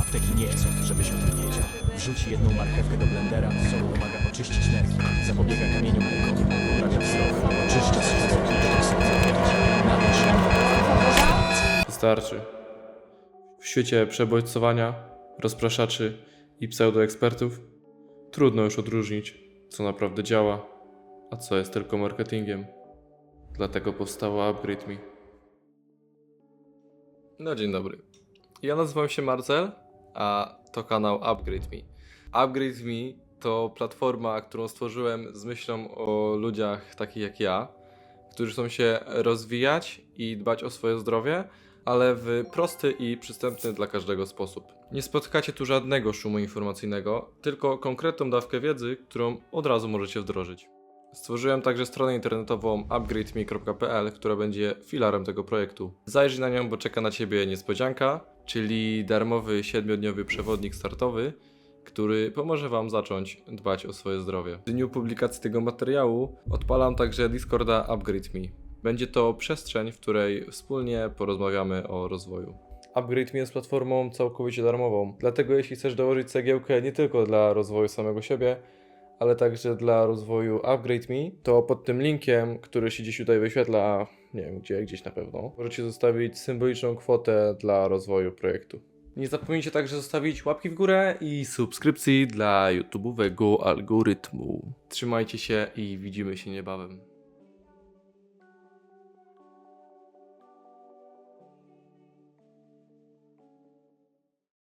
Apteki nie chcą, żebyś o tym wiedział. Wrzuć jedną marchewkę do blendera, sol pomaga oczyścić nerki, zapobiega kamieniom nerkowym, Wystarczy. W świecie przebodźcowania, rozpraszaczy i pseudoekspertów trudno już odróżnić, co naprawdę działa, a co jest tylko marketingiem. Dlatego powstało Upgrade Me. No dzień dobry. Ja nazywam się Marcel, a to kanał Upgrade Me. Upgrade Me to platforma, którą stworzyłem z myślą o ludziach takich jak ja, którzy chcą się rozwijać i dbać o swoje zdrowie, ale w prosty i przystępny dla każdego sposób. Nie spotkacie tu żadnego szumu informacyjnego, tylko konkretną dawkę wiedzy, którą od razu możecie wdrożyć. Stworzyłem także stronę internetową upgrademe.pl, która będzie filarem tego projektu. Zajrzyj na nią, bo czeka na Ciebie niespodzianka, czyli darmowy 7-dniowy przewodnik startowy, który pomoże Wam zacząć dbać o swoje zdrowie. W dniu publikacji tego materiału odpalam także Discorda Upgrade Me. Będzie to przestrzeń, w której wspólnie porozmawiamy o rozwoju. Upgrade Me jest platformą całkowicie darmową, dlatego jeśli chcesz dołożyć cegiełkę nie tylko dla rozwoju samego siebie, ale także dla rozwoju Upgrade Me, to pod tym linkiem, który się gdzieś tutaj wyświetla, nie wiem gdzie, gdzieś na pewno, możecie zostawić symboliczną kwotę dla rozwoju projektu. Nie zapomnijcie także zostawić łapki w górę i subskrypcji dla YouTube'owego algorytmu. Trzymajcie się i widzimy się niebawem.